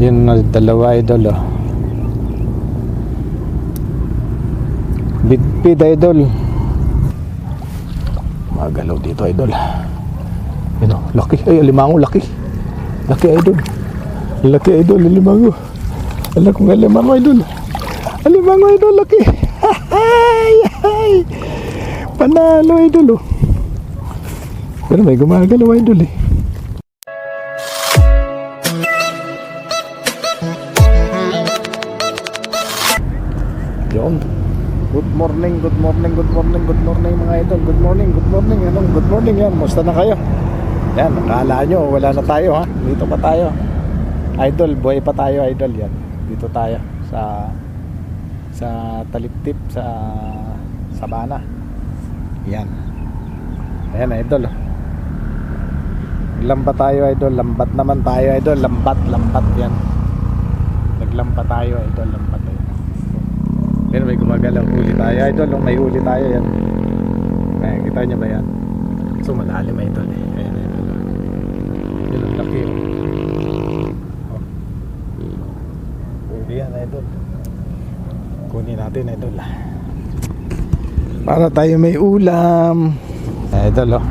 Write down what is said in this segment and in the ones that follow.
Yun na dalawa idol oh. Bidpid idol. Magalaw dito idol. Yun oh, laki. Ay, alimango laki. Laki idol. Laki idol, alimango. Alam kong alimango idol. Alimango idol, laki. Ay, ay. Panalo idol oh. Pero may gumagalaw idol eh. Yun. Good morning, good morning, good morning, good morning mga idol. Good morning, good morning. Anong good morning yan? Musta na kayo? Yan, akala nyo, wala na tayo ha. Dito pa tayo. Idol, buhay pa tayo idol yan. Dito tayo sa sa Taliktip sa Sabana. Yan. Ayan idol. Lambat tayo idol, lambat naman tayo idol, lambat, lambat yan. Naglambat tayo idol, lambat. Yan may gumagalang huli tayo idol, oh, may huli tayo yan. Ayan, kita nyo ba yan? So malalim idol eh. Ayan, idol. Yun ang laki oh. Oh. Huli yan idol. Kunin natin idol. Para tayo may ulam. Idol oh.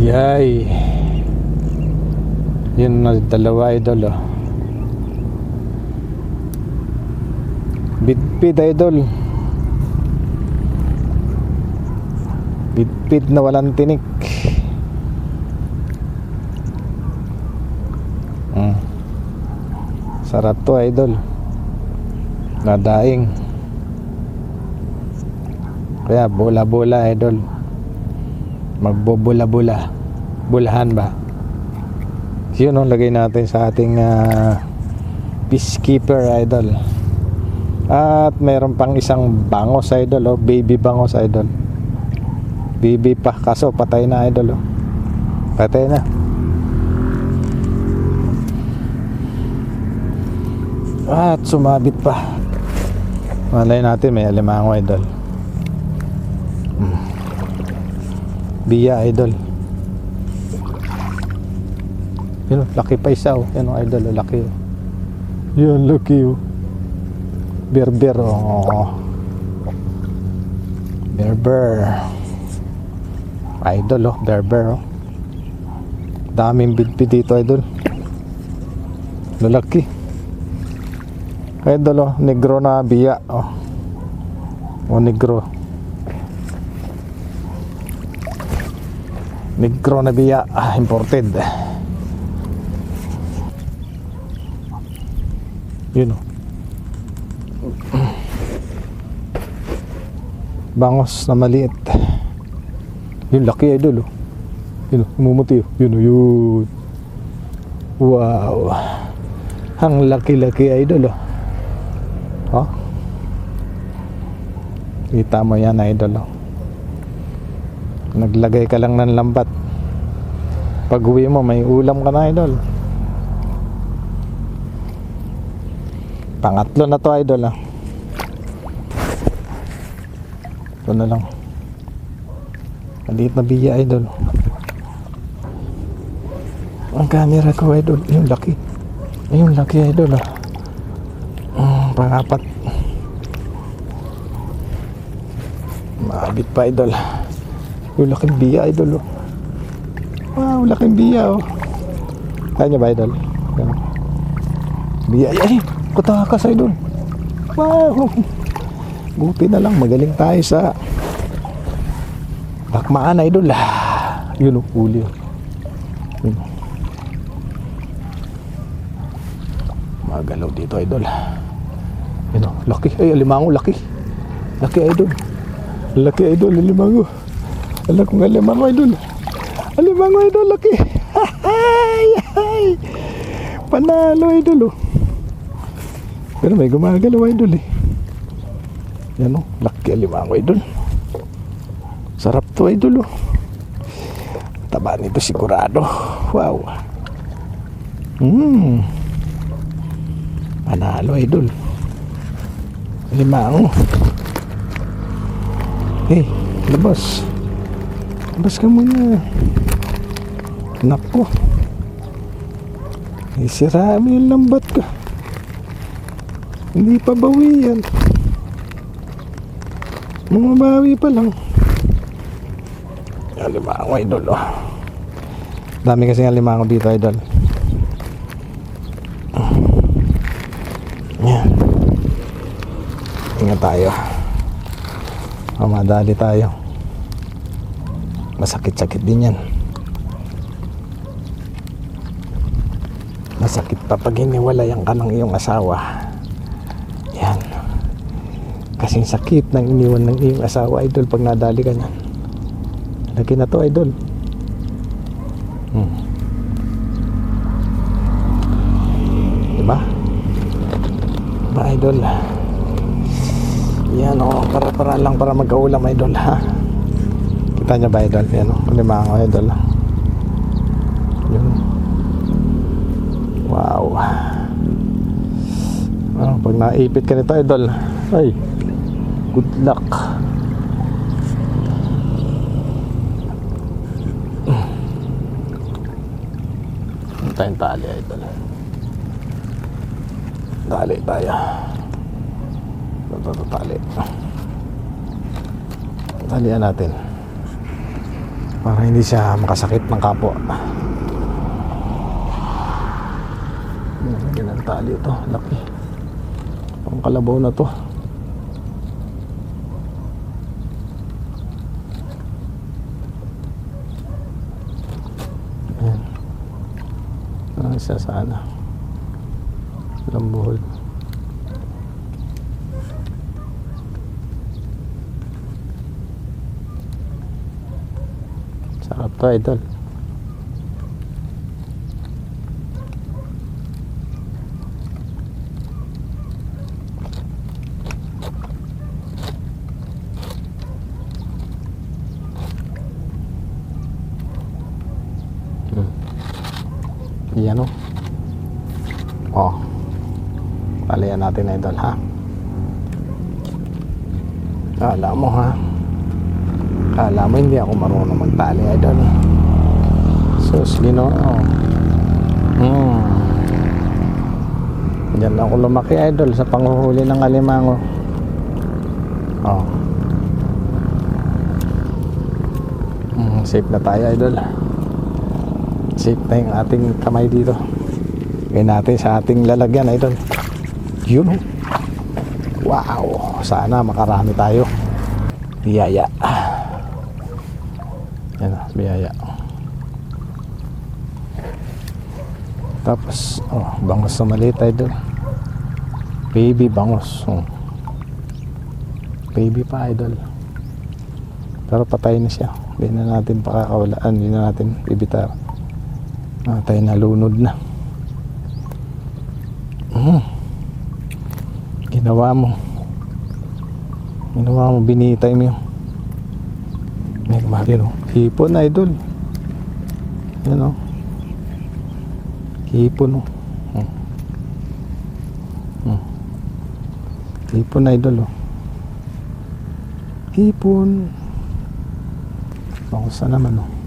Yay. Yun na dalawa idol oh. Bidpid idol. Bidpid na walang tinik. Mm. Sarap to idol. Nadaing. Kaya bola-bola idol. Magbobula-bula. Bulahan ba? Yun ang lagay natin sa ating ah, peacekeeper idol. At mayroon pang isang bangos idol, oh, baby bangos idol. Baby pa, kaso patay na idol. Oh. Patay na. At sumabit pa. Malay natin may alimango idol. Hmm. Idol. Yun, laki pa isa oh. Yan oh, idol, oh, laki oh. Yan, laki oh. Berber oh. Berber. Idol oh, berber oh. Daming bidbid dito idol. Lalaki. Idol oh, negro na biya oh. O negro. Negro na biya, ah, imported. Yun oh. Bangos na maliit. Yun, laki idol oh. Yun oh, umumuti oh. Yun oh, yun. Wow. Ang laki-laki idol oh. Oh. Kita mo yan idol oh. Naglagay ka lang ng lambat. Pag uwi mo, may ulam ka na idol. Pangatlo na to idol ah. Ito na lang. Maliit na biya idol. Ang camera ko idol, yung laki. Ayun laki idol ah. Mm, pangapat. Maabit pa idol. Yung laking biya idol oh. Wow, laking biya oh. Kaya niya ba idol? Biya, ay, katakas idol. Wow. Buti na lang, magaling tayo sa Bakmaan idol. Ah, Yun oh, huli. Yun. Magalaw dito idol. Yun oh, laki. Ay, alimango, laki. Laki idol. Laki idol, alimango. Alam kong alimango idol. Alimango idol, laki. Ay, ay. Panalo idol oh. Pero may gumagalaw idol eh. Yan oh, laki alimango idol. Sarap to idol oh. Taba nito sigurado. Wow. Hmm. Panalo idol. Limango. Eh, labas. Labas ka muna. Nako. Isira mo yung lambat ko. Hindi pa bawi yan. Mga bawi pa lang. Yan, limango idol oh. Dami kasi nga limango dito idol. Yan. Ingat tayo. Mamadali tayo. Masakit-sakit din yan. Masakit pa pag hiniwalayan ka ng iyong asawa. Kasing sakit ng iniwan ng iyong asawa, idol, pag nadali ka niyan. Lagi na to, idol. Hmm. Diba? Diba, idol? Yan, oh, para-para lang para magkaulam, idol, ha? Kita niya ba, idol? Yan, oh, lima ako, idol. Yun. Wow. Ah, pag naipit ka nito, idol, ay, good luck. Ano tayong tali, idol? Tali tayo. Ito, tali. Talian natin. Para hindi siya makasakit ng kapwa. Lagyan ng tali ito. Laki. Pang kalabaw na to. Ayan. Isa sana. Lambuhol. Sarap to, idol. Yan o. Oh. Talian natin idol ha. Kala mo ha. Kala mo hindi ako marunong magtali idol. Sus, ginoo. Hmm. Diyan ako lumaki idol sa panghuhuli ng alimango. Oh. Hmm, safe na tayo idol safe na yung ating kamay dito Gawin natin sa ating lalagyan idol yun oh. wow sana makarami tayo biyaya yan oh, biyaya tapos oh, bangos na maliit idol baby bangos oh. baby pa idol pero patay na siya hindi na natin pakakawalaan hindi na natin bibitar Ah, tayo nalunod na. Mm. Ginawa mo. Ginawa mo, binitay mo yun. May kumarin oh. Hipon, idol. Yan oh. Hipon oh. Hmm. Hmm. Hipon, idol oh. Hipon. Bangus na naman oh.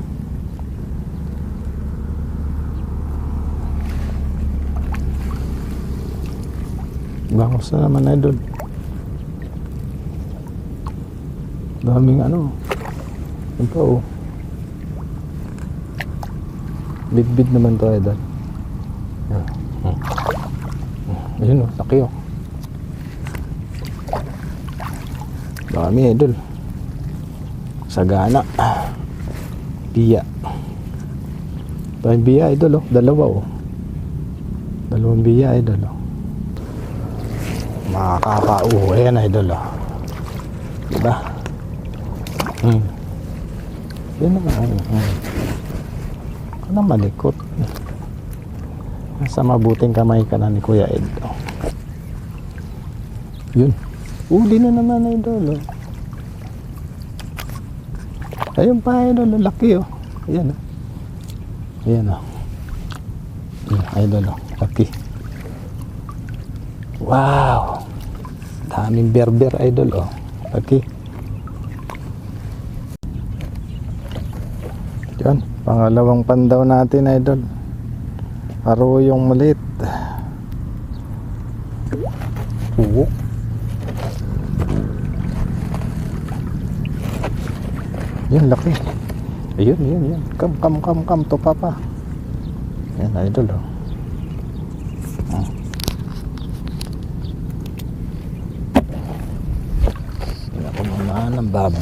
Bangos na naman idol. Daming ano. Ito oh. Bid-bid naman. Yan. Hmm. Hmm. Ayun oh, laki oh. Dami idol. Sagana. Biya. Daming biya idol oh. Dalawa oh. Dalawang biya idol oh makakapauho ayan idol oh. diba hmm. yun naman ayun hmm. ano malikot nasa mabuting kamay ka na ni Kuya Ed oh. yun uli na naman idol oh. ayun pa idol laki oh ayan oh ayan oh Ayan, idol oh laki Wow! Daming berber idol oh. Laki. Yan, pangalawang pandaw natin idol. Arroyong malit. Oo. Yan, laki. Ayun, yun, yun. Come, come, come, come to papa. Yan, idol, oh. Ah. Yan ako naman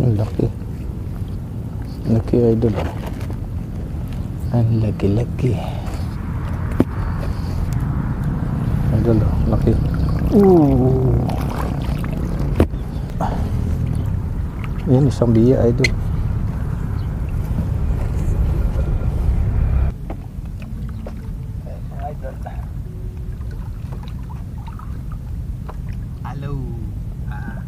ang laki. Laki idol. Ang laki-laki. Idol, oh. laki. Ooh. Yan, isang biya idol. Hello. Ah.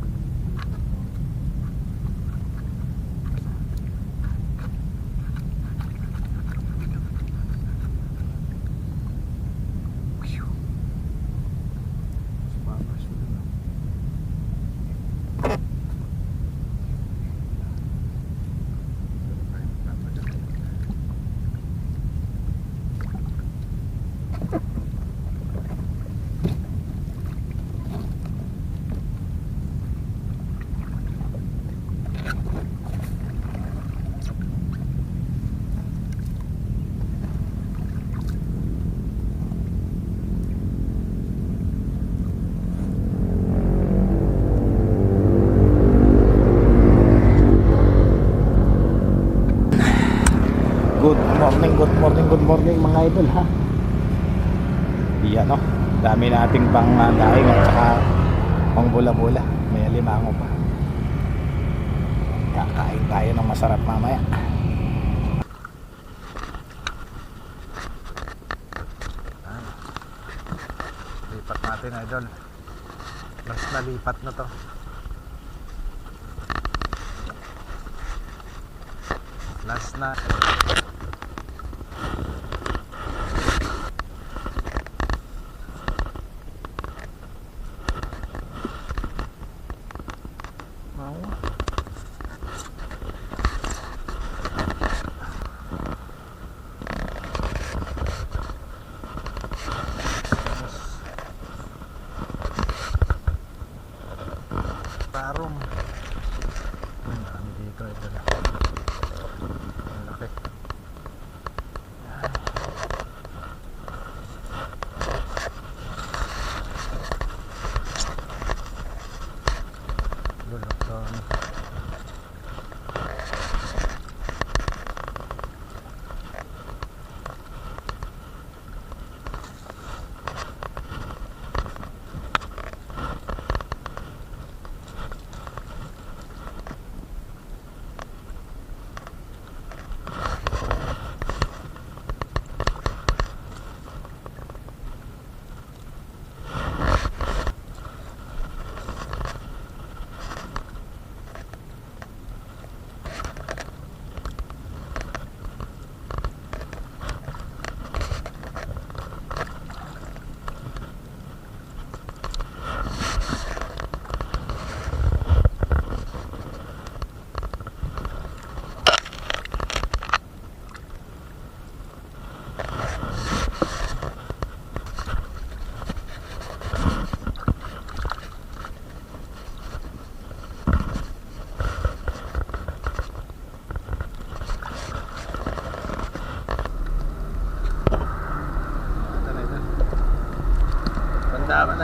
Good morning, good morning, good morning mga idol ha. Iyan no. Dami nating pang uh, daing at saka pang bula-bula. May alimango pa. Kakain tayo ng masarap mamaya. Ayan. Lipat natin idol. Mas nalipat na to. Last na. Ang dami dito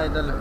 هذا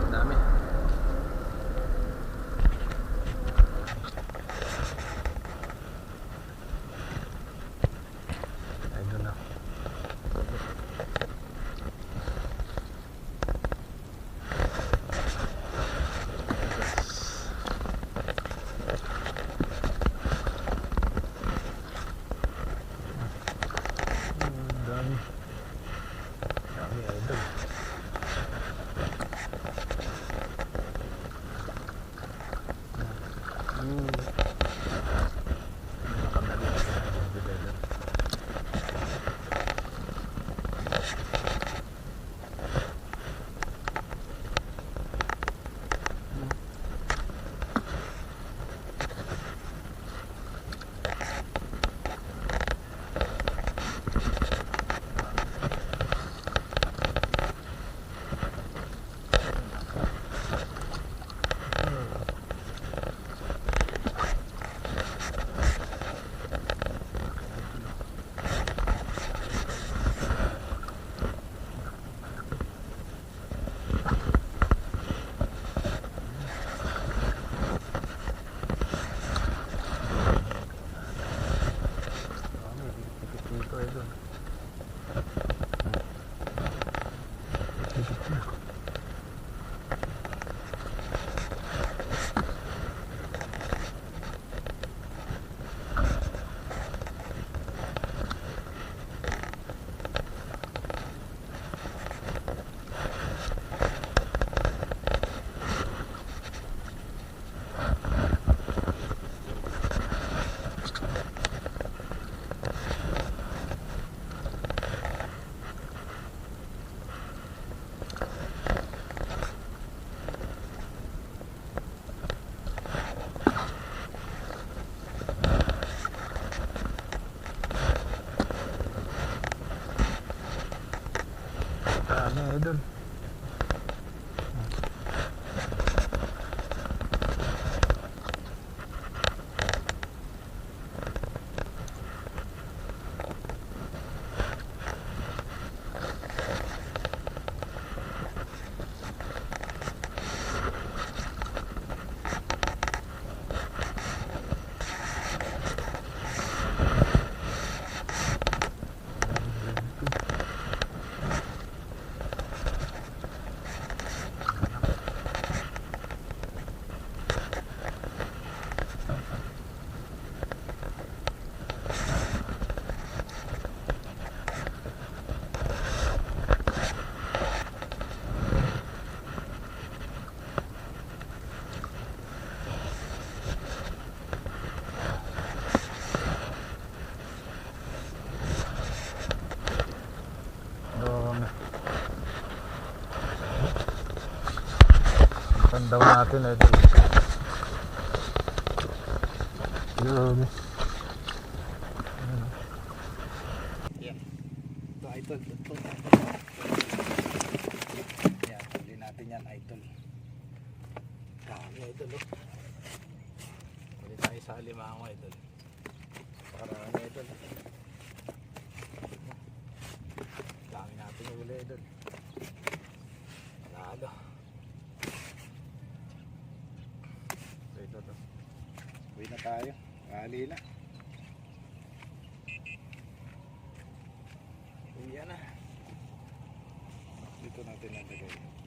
Ardal. Pandaw natin idol. Yun. Yan. Ito idol. Ito. Yan. Huli natin yan idol. Dami idol oh. Huli tayo sa limango idol. Parang idol. Dami natin huli idol. Panalo. So ito to. Uwi na tayo. Kali na. Uwi na. Dito natin nalagay.